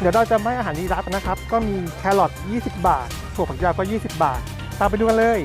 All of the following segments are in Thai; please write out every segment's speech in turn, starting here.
เดี๋ยวเราจะไม่อาหารยีราฟกันนะครับ ก็มีแครอท20 บาท ถั่วฝักยาวก็ 20 บาท ตามไปดูกันเลย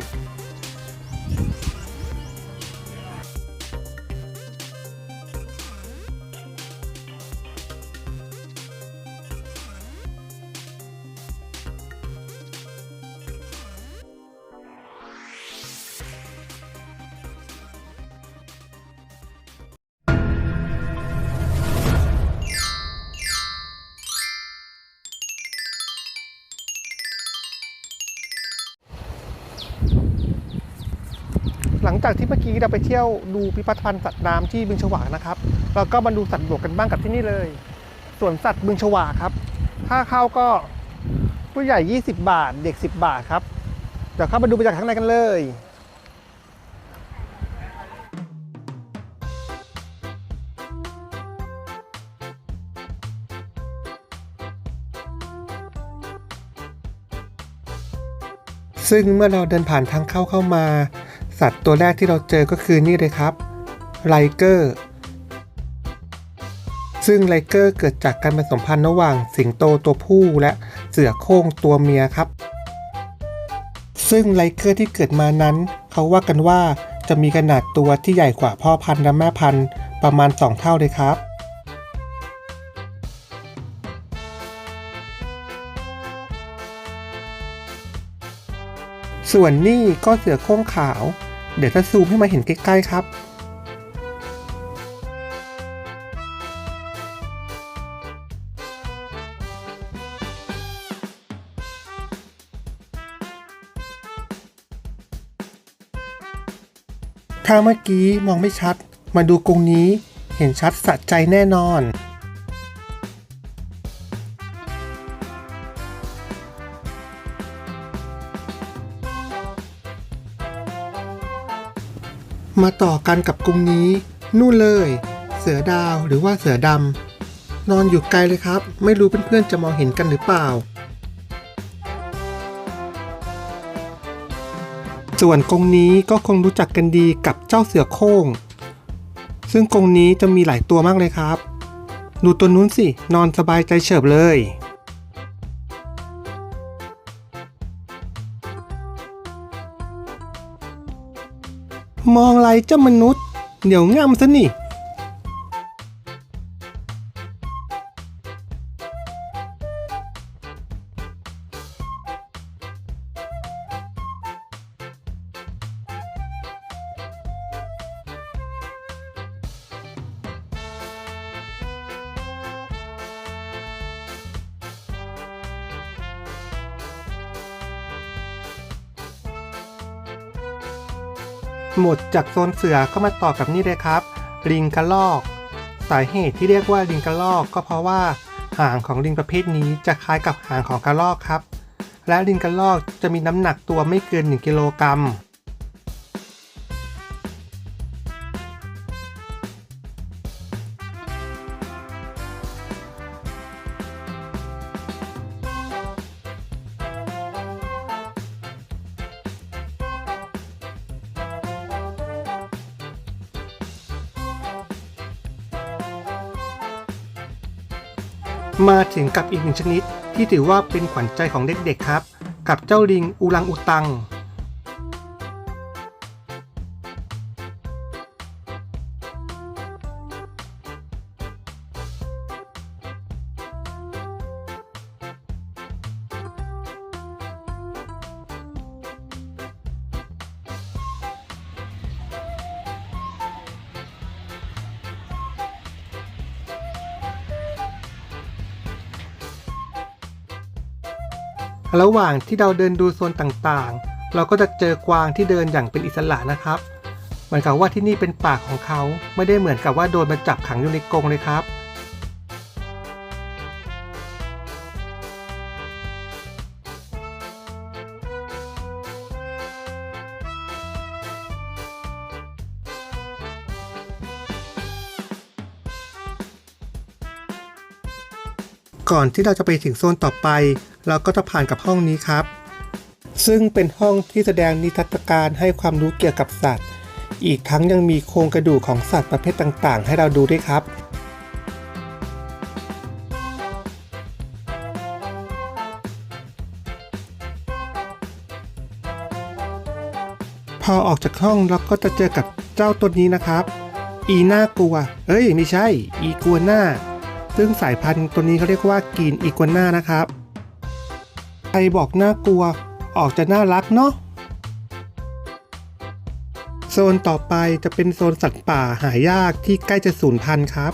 งจากที่เมื่อกี้เราไปเที่ยวดูพิพิธภัณฑ์สัตว์น้ำที่บึงฉวากนะครับ เราก็มาดูสัตว์บกกันบ้างกับที่นี่เลยสวนสัตว์บึงฉวากครับค่าเข้าก็ผู้ใหญ่ 20 บาท เด็ก 10 บาทครับเดี๋ยวเข้ามาดูบรรยากาศข้างในกันเลยซึ่งเมื่อเราเดินผ่านทางเข้าเข้ามา สัตว์ตัวแรกที่เราเจอก็คือนี่เลยครับไลเกอร์ซึ่งไลเกอร์เกิดจากการผสมพันธุ์ระหว่างสิงโตตัวผู้และเสือโคร่งตัวเมียครับ ซึ่งไลเกอร์ที่เกิดมานั้น เขาว่ากันว่าจะมีขนาดตัวที่ใหญ่กว่าพ่อพันธุ์และแม่พันธุ์ประมาณ 2 เท่าเลยครับ ส่วนนี่ก็เสือโคร่งขาว เดี๋ยวจะซูมให้มาเห็นใกล้ๆครับ ถ้าเมื่อกี้มองไม่ชัด มาดูกรงนี้เห็นชัดสะใจแน่นอน มาต่อกันกับกรงนี้นู่นเลย เสือดาวหรือว่าเสือดำนอนอยู่ไกลเลยครับ ไม่รู้เพื่อนๆจะมองเห็นกันหรือเปล่า ส่วนกรงนี้ก็คงรู้จักกันดีกับเจ้าเสือโคร่งซึ่งกรงนี้จะมีหลายตัวมากเลยครับ ดูตัวนู้นสิ นอนสบายใจเฉิบเลย มองไรเจ้ามนุษย์ เดี๋ยวง่ำซะนี่ หมดจากโซนเสือก็มาต่อกับนี่เลยครับ ลิงกระลอก สาเหตุที่เรียกว่าลิงกระลอกก็เพราะว่า หางของลิงประเภทนี้จะคล้ายกับหางของกระลอกครับ และลิงกระลอกจะมีน้ำหนักตัวไม่เกิน 1 กิโลกรัม มาถึงกับอีกหนึ่งชนิดที่ถือว่าเป็นขวัญใจของเด็กๆครับ กับเจ้าลิงอูรังอุตัง ระหว่างที่เราเดินดูโซนต่างๆ เราก็จะเจอกวางที่เดินอย่างเป็นอิสระนะครับ เหมือนกับว่าที่นี่เป็นป่าของเขาไม่ได้เหมือนกับว่าโดนมาจับขังอยู่ในกรงเลยครับก่อนที่เราจะไปถึงโซนต่อไป เราก็จะผ่านกับห้องนี้ครับ ซึ่งเป็นห้องที่แสดงนิทรรศการให้ความรู้เกี่ยวกับสัตว์ อีกทั้งยังมีโครงกระดูกของสัตว์ประเภทต่างๆ ให้เราดูด้วยครับพอออกจากห้องเราก็จะเจอกับเจ้าตัวนี้นะครับ อีน่ากลัว เอ้ย ไม่ใช่ อีกัวน่า ซึ่งสายพันธุ์ตัวนี้เขาเรียกว่ากีนอีกัวน่านะครับ รบอกน่ากลัว ออกจะน่ารักเนาะโซนต่อไปจะเป็นโซนสัตว์ป่าหายากที่ใกล้จะสูญพันธุ์ครับ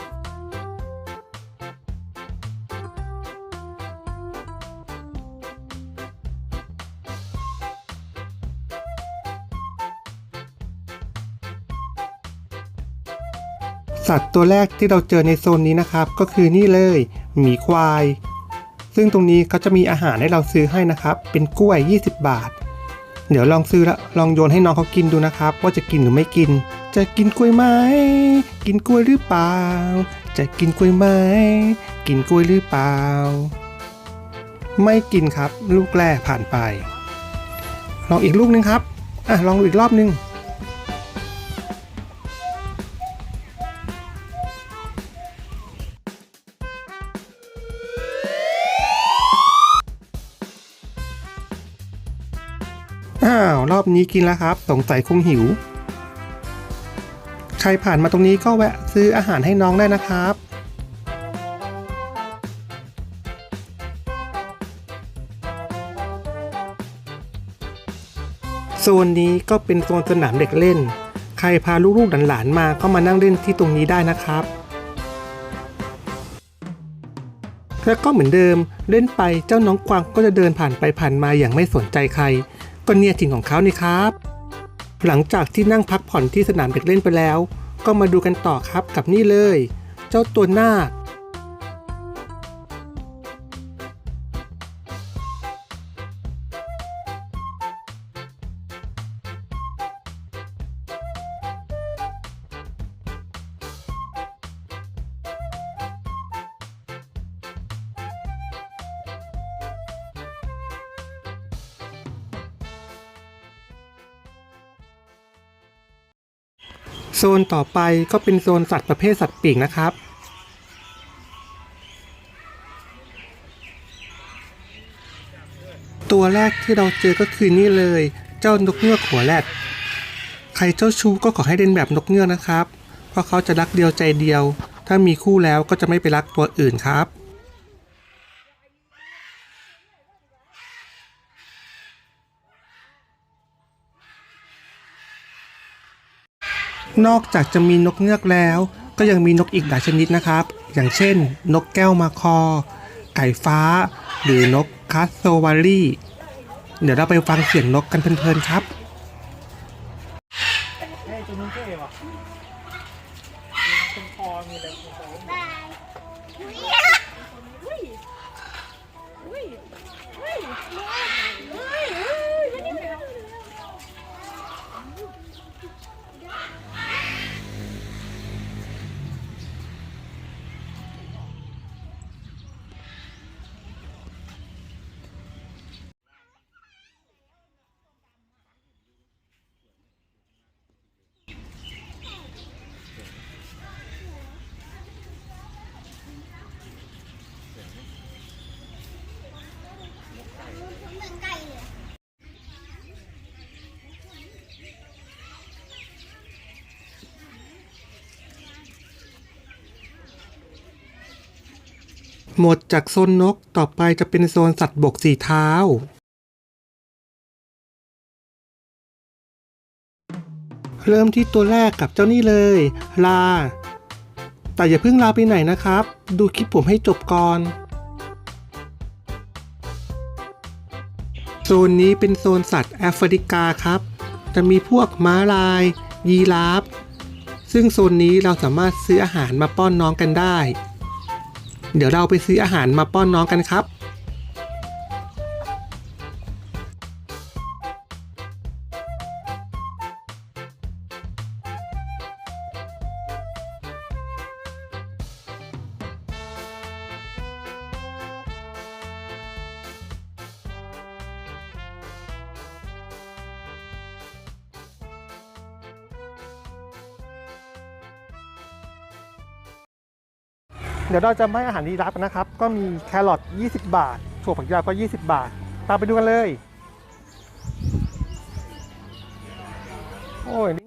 สัตว์ตัวแรกที่เราเจอในโซนนี้นะครับ ก็คือนี่เลย หมีควาย ซึ่งตรงนี้เขาจะมีอาหารให้เราซื้อให้นะครับ เป็นกล้วย 20 บาท เดี๋ยวลองซื้อแล้วลองโยนให้น้องเขากินดูนะครับ ว่าจะกินหรือไม่กิน จะกินกล้วยไหมกินกล้วยหรือเปล่า จะกินกล้วยไหมกินกล้วยหรือเปล่า ไม่กินครับ ลูกแรกผ่านไป ลองอีกลูกนึงครับอะลองดูอีกรอบนึง อ้าว รอบนี้กินแล้วครับ สงสัยคงหิว ใครผ่านมาตรงนี้ก็แวะซื้ออาหารให้น้องได้นะครับ โซนนี้ก็เป็นโซนสนามเด็กเล่น ใครพาลูกๆหลานๆมาก็มานั่งเล่นที่ตรงนี้ได้นะครับแล้วก็เหมือนเดิมเล่นไปเจ้าน้องกวางก็จะเดินผ่านไปผ่านมาอย่างไม่สนใจใคร ก็เนี่ยถิ่นของเขานี่ครับ หลังจากที่นั่งพักผ่อนที่สนามเด็กเล่นไปแล้ว ก็มาดูกันต่อครับกับนี่เลย เจ้าตัวนาค โซนต่อไปก็เป็นโซนสัตว์ประเภทสัตว์ปีกนะครับ ตัวแรกที่เราเจอก็คือนี่เลย เจ้านกเงือกหัวแรดใครเจ้าชู้ก็ขอให้เล่นแบบนกเงือกนะครับ เพราะเขาจะรักเดียวใจเดียว ถ้ามีคู่แล้วก็จะไม่ไปรักตัวอื่นครับ นอกจากจะมีนกเงือกแล้ว ก็ยังมีนกอีกหลายชนิดนะครับ อย่างเช่น นกแก้วมาคอ ไก่ฟ้า หรือนกคาสโซวารีเดี๋ยวเราไปฟังเสียงนกกันเพลินๆครับ หมดจากโซนนกต่อไปจะเป็นโซนสัตว์บกสี่เท้า เริ่มที่ตัวแรกกับเจ้านี่เลย ลา แต่อย่าเพิ่งลาไปไหนนะครับ ดูคลิปผมให้จบก่อนโซนนี้เป็นโซนสัตว์แอฟริกาครับ จะมีพวกม้าลาย ยีราฟซึ่งโซนนี้เราสามารถซื้ออาหารมาป้อนน้องกันได้ เดี๋ยวเราไปซื้ออาหารมาป้อนน้องกันครับ เดี๋ยวเราจะไม่อาหารดีรับนะครับ ก็มีแครอท20 บาท ถั่วฝักยาวก็ 20 บาท ตามไปดูกันเลย โอ้ย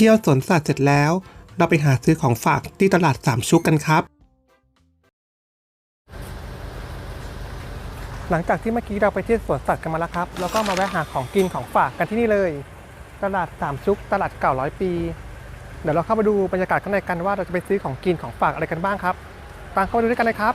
เที่ยวสวนสัตว์เสร็จแล้ว เราไปหาซื้อของฝากที่ตลาดสามชุกกันครับ หลังจากที่เมื่อกี้เราไปเที่ยวสวนสัตว์กันมาแล้วครับ แล้วก็มาแวะหาของกินของฝากกันที่นี่เลย ตลาดสามชุก ตลาดเก่าร้อยปี เดี๋ยวเราเข้ามาดูบรรยากาศข้างในกันว่าเราจะไปซื้อของกินของฝากอะไรกันบ้างครับ ตามเข้ามาดูด้วยกันเลยครับ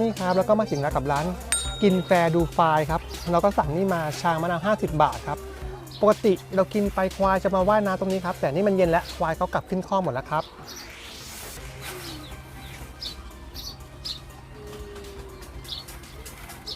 นี่ครับแล้วก็มาถึงแล้วกับร้านกินแฟร์ดูไฟายครับเราก็สั่งนี่มาชามะนาว50 บาทครับปกติเรากินไปควายจะมาว่ายน้ำตรงนี้ครับแต่นี่มันเย็นแล้วควายเขากลับขึ้นข้อหมดแล้วครับ